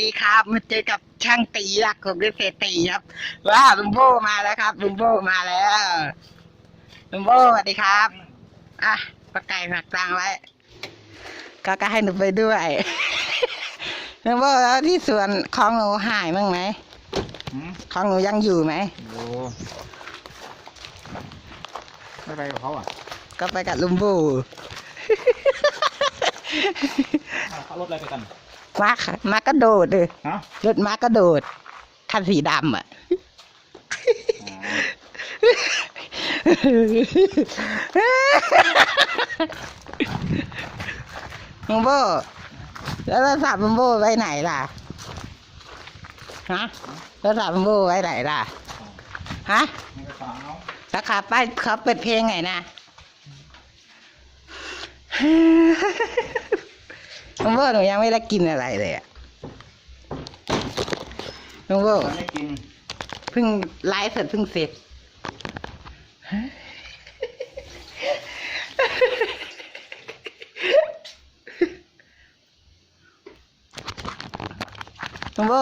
ดีครับมาเจอกับช่างตีรักของเกษตรตีครับว้าลุงโบมาแล้วครับลุงโบมาแล้วลุงโบสวัสดีครับอะปลาไก่หมักตังไว้ก็ก็ให้หนูไปด้วยลุงโบแล้วที่สวนของหนูหายมั้งไหมหืมของหนูยังอยู่ไหมโอ้ไม่ไปกับเขาอะ ก็ไปกับลุงโบเขารถอะไรไปกัน มาค่ะมากระโดดเลยฮะรถมากระโดด คันสีดำอะลุงโบ แล้วโทรศัพท์ลุงโบไว้ไหนล่ะ ฮะโทรศัพท์ลุงโบไว้ไหนล่ะ ฮะในกระเป๋าราคาป้ายเขาเปิดเพลงไงนะ ลุงโบหนูยังไม่ได้กินอะไรเลยอะลุงโบตอนไม่กินเพิ่งไลฟ์เสร็จเพิ่งเสร็จลุงโบ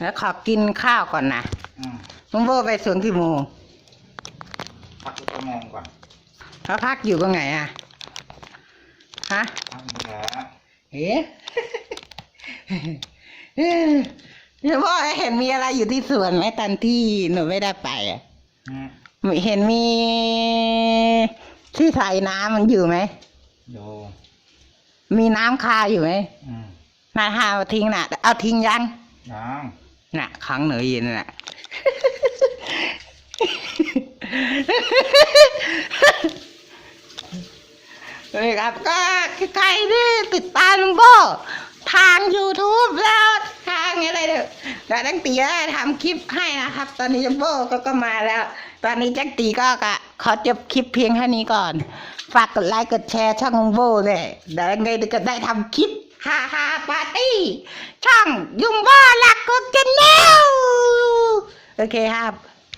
แล้วขอกินข้าวก่อนนะอืมลุงโบไปสวนกี่โมงพักชั่วโมงก่อนเขาพักอยู่ตรงไหนอะ ฮะพักนี่แหละเอ๊ะลุงโบเห็นมีอะไรอยู่ที่สวนไหมตอนที่หนูไม่ได้ไปอะอืมเห็นมีที่ใส่น้ำมันอยู่ไหมโยมีน้ำคาอยู่ไหมอืมน่าหาเอาทิ้งน่ะ เอาทิ้งยังยังน่ะของหนูยินน่ะ เลยครับก็ใครที่ติดตามลุงโบทาง YouTube แล้วทางอะไรเด้อแต่ตั้งตีก็ทำคลิปให้นะครับ ตอนนี้ลุงโบก็ก็มาแล้ว ตอนนี้จักตีก็กะขอจบคลิปเพียงแค่นี้ก่อน ฝากกดไลค์กดแชร์ช่องลุงโบเลยเดี๋ยวยังไงก็ได้ทำคลิปฮาฮาปาร์ตี้ช่องยุงโบลักกุกเจนแนวโอเคครับ